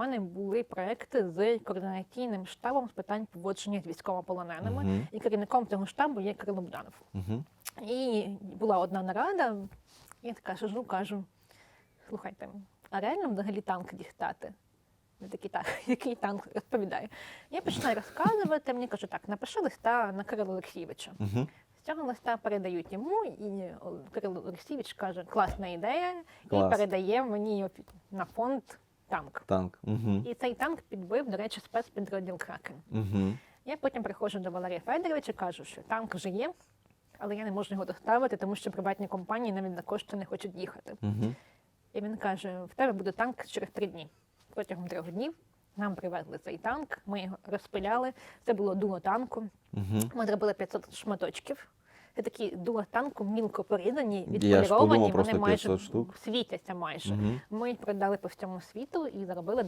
мене були проекти з координаційним штабом з питань поводження з військовополоненими. Мгм. І керівником цього штабу є Кирило Буданов. Мгм. І була одна нарада, і я така сижу, кажу: слухайте, а реально взагалі танк дістати? Такі, так, який танк розповідає. Я починаю розказувати, мені кажуть, так, напиши листа на Кирила Олексійовича. Мгм. З цього листа передають йому, і Кирило Олексійович каже, класна ідея, Клас. і передає мені на фонд танк. Танк. Мгм. І цей танк підбив, до речі, спецпідрозділ Кракен. Мгм. Я потім приходжу до Валерія Федоровича, кажу, що танк вже є, але я не можу його доставити, тому що приватні компанії навіть за кошти не хочуть їхати. Мгм. І він каже: в тебе буде танк через три дні. Протягом трьох днів нам привезли цей танк, ми його розпиляли. Це було дуло танку. Мгм. Ми зробили 500 шматочків. Це такі дула танку мілко порізані, відполіровані, вони майже штук. світяться майже. Угу. Ми їх продали по всьому світу і заробили